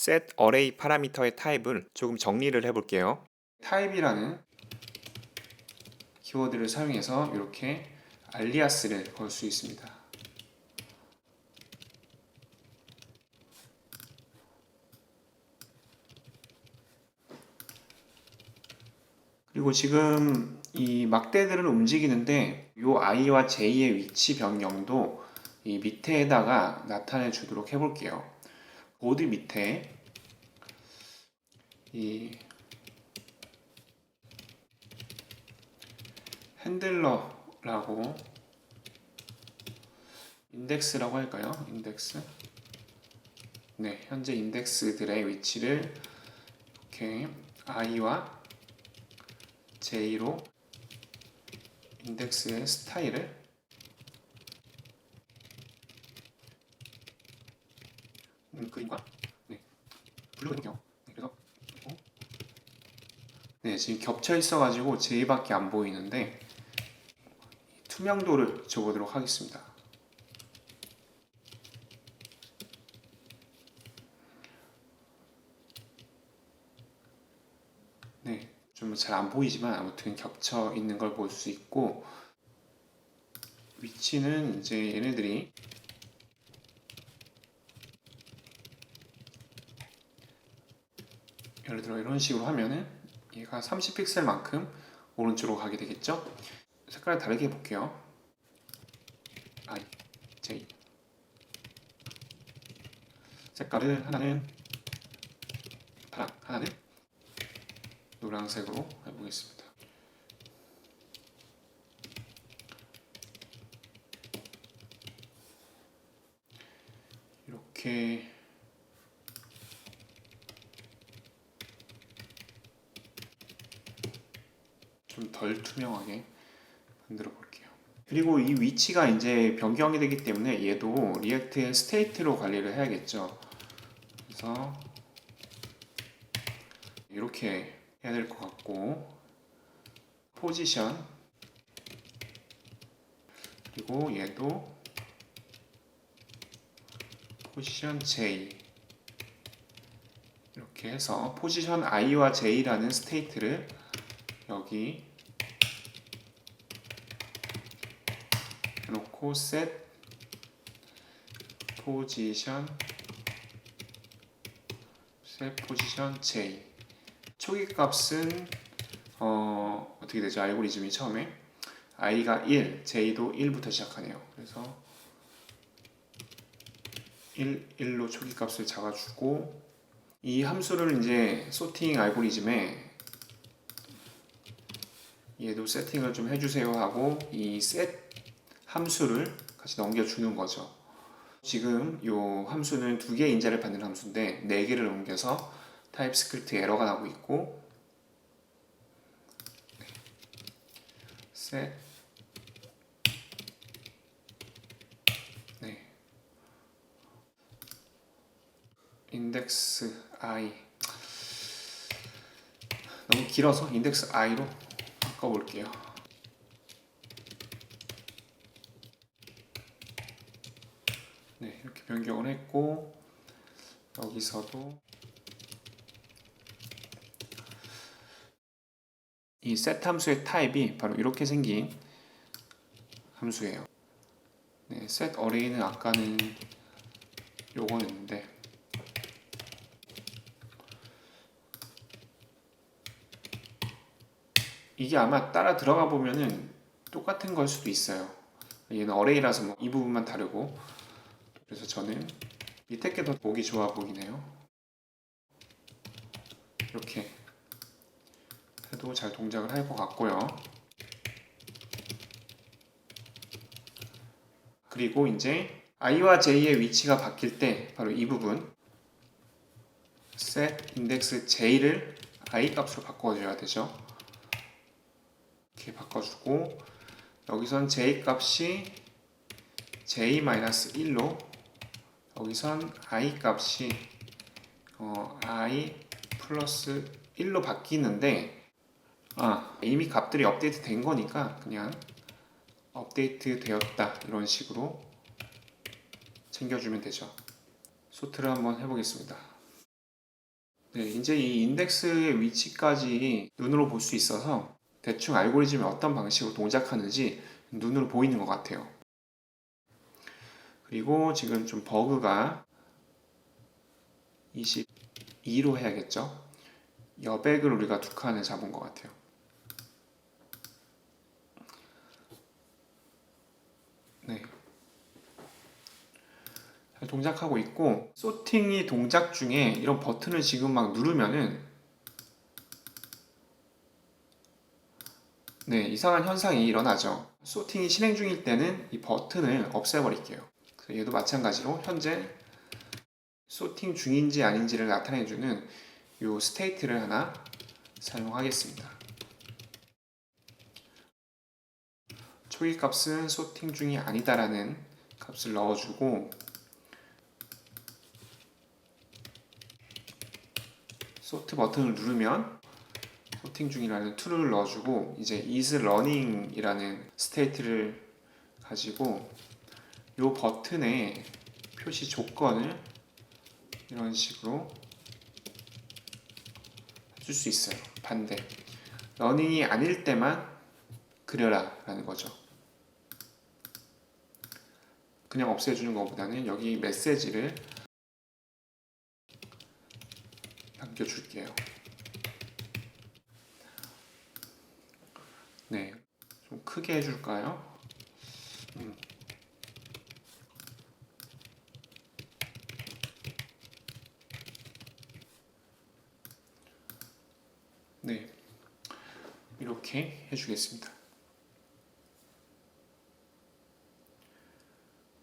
set array 파라미터의 타입을 조금 정리를 해볼게요. 타입이라는 키워드를 사용해서 이렇게 알리아스를 걸 수 있습니다. 그리고 지금 이 막대들을 움직이는데 이 i와 j의 위치 변경도 이 밑에다가 나타내 주도록 해볼게요. 보드 밑에 이 핸들러라고 인덱스라고 할까요? 인덱스. 네, 현재 인덱스들의 위치를 이렇게 i와 j로 인덱스의 스타일을 음, 그림과 네, 블루 해볼게요. 네, 그래서 그리고 네, 지금 겹쳐 있어가지고 j밖에 안 보이는데 투명도를 줘보도록 하겠습니다. 네, 좀 잘 안 보이지만 아무튼 겹쳐 있는 걸 볼 수 있고 위치는 이제 얘네들이 예를 들어 이런 식으로 하면은 얘가 30픽셀만큼 오른쪽으로 가게 되겠죠? 색깔을 다르게 해볼게요. I, J 색깔을 하나는 파랑, 하나는 노란색으로 해보겠습니다. 이렇게 좀 덜 투명하게 만들어 볼게요. 그리고 이 위치가 이제 변경이 되기 때문에 얘도 리액트의 스테이트로 관리를 해야겠죠. 그래서 이렇게 해야 될 것 같고 포지션 그리고 얘도 포지션 J 이렇게 해서 포지션 I와 J라는 스테이트를 여기 해놓고 set 포지션 set 포지션 J 초기 값은 어, 어떻게 되죠? 알고리즘이 처음에 i가 1, j도 1부터 시작하네요. 그래서 1, 1로 초기 값을 잡아주고 이 함수를 이제 소팅 알고리즘에 얘도 세팅을 좀 해주세요 하고 이 set 함수를 같이 넘겨주는 거죠. 지금 이 함수는 두 개의 인자를 받는 함수인데 네 개를 옮겨서 타입스크립트 에러가 나고 있고 네. set 네 인덱스 i 너무 길어서 인덱스 i로 바꿔볼게요. 네, 이렇게 변경을 했고 여기서도 이 set 함수의 타입이 바로 이렇게 생긴 함수예요. 네, set array는 아까는 요거였는데 이게 아마 따라 들어가 보면은 똑같은 걸 수도 있어요. 얘는 어레이라서 뭐 이 부분만 다르고 그래서 저는 밑에 게 더 보기 좋아 보이네요. 이렇게 해도 잘 동작을 할 것 같고요. 그리고 이제 i와 j의 위치가 바뀔 때 바로 이 부분 set index j를 i 값으로 바꿔줘야 되죠. 이렇게 바꿔주고 여기선 j 값이 j-1로 여기선 i 값이 어, i 플러스 1로 바뀌는데 아 이미 값들이 업데이트 된 거니까 그냥 업데이트 되었다 이런 식으로 챙겨주면 되죠 소트를 한번 해보겠습니다 네, 이제 이 인덱스의 위치까지 눈으로 볼 수 있어서 대충 알고리즘이 어떤 방식으로 동작하는지 눈으로 보이는 것 같아요. 그리고 지금 좀 버그가 22로 해야겠죠. 여백을 우리가 두 칸을 잡은 것 같아요. 네. 잘 동작하고 있고 소팅이 동작 중에 이런 버튼을 지금 막 누르면은 네 이상한 현상이 일어나죠. 소팅이 실행 중일 때는 이 버튼을 없애버릴게요. 얘도 마찬가지로 현재 소팅 중인지 아닌지를 나타내주는 이 스테이트를 하나 사용하겠습니다. 초기 값은 소팅 중이 아니다라는 값을 넣어주고 소트 버튼을 누르면 소팅 중이라는 툴을 넣어주고 이제 is running이라는 스테이트를 가지고 이 버튼의 표시 조건을 이런 식으로 줄 수 있어요. 반대. 러닝이 아닐 때만 그려라 라는 거죠. 그냥 없애주는 것보다는 여기 메시지를 남겨줄게요. 네, 좀 크게 해줄까요? 음. 네, 이렇게 해주겠습니다.